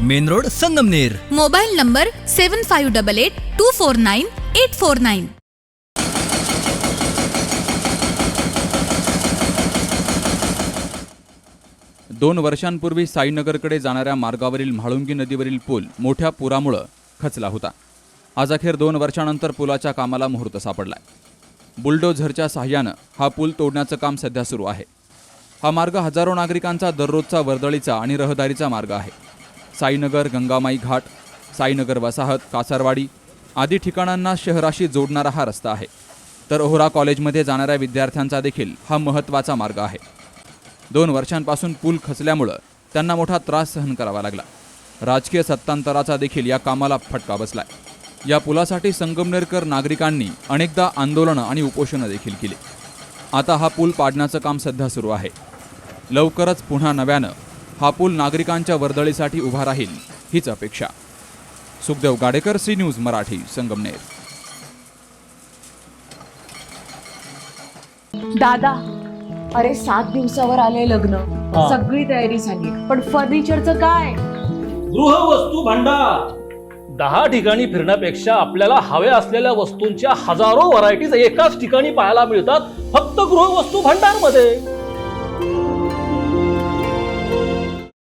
Main road Sangamner. Mobile number seven five double eight two four nine eight four nine दोन वर्षांपूर्वी साईनगरकडे जाणाऱ्या मार्गावरील म्हाळुंगी नदीवरील पूल मोठ्या पुरामुळं खचला होता. आज अखेर दोन वर्षानंतर पुलाच्या कामाला मुहूर्त सापडलाय. बुलडोझरच्या साह्यानं हा पूल तोडण्याचं काम सध्या सुरू आहे. हा मार्ग हजारो नागरिकांचा दररोजचा वर्दळीचा आणि रहदारीचा मार्ग आहे. साईनगर गंगामाई घाट साईनगर वसाहत कासारवाडी आदी ठिकाणांना शहराशी जोडणारा हा रस्ता आहे. तर ओहरा कॉलेजमध्ये जाणाऱ्या विद्यार्थ्यांचा देखील हा महत्त्वाचा मार्ग आहे. दोन वर्षांपासून पूल खचल्यामुळं त्यांना मोठा त्रास सहन करावा लागला. राजकीय सत्तांतराचा देखील या कामाला फटका बसलाय. या पुलासाठी संगमनेरकर नागरिकांनी अनेकदा आंदोलनं आणि उपोषणं देखील केली. आता हा पूल पाडण्याचं काम सध्या सुरू आहे. लवकरच पुन्हा नव्यानं हा पूल नागरिकांच्या वर्दळीसाठी उभा राहील हीच अपेक्षा. Sukhdev Gadekar C News Marathi Sangamner. दादा अरे सात दिवसावर आले लग्न. सगळी तयारी झाली. पण फर्निचरचं काय? गृहवस्तू भांडार. दहा ठिकाणी फिरण्यापेक्षा आपल्याला हव्या असलेल्या वस्तूंच्या हजारो व्हरायटीज एकाच ठिकाणी पाहायला मिळतात फक्त गृहवस्तू भांडारमध्ये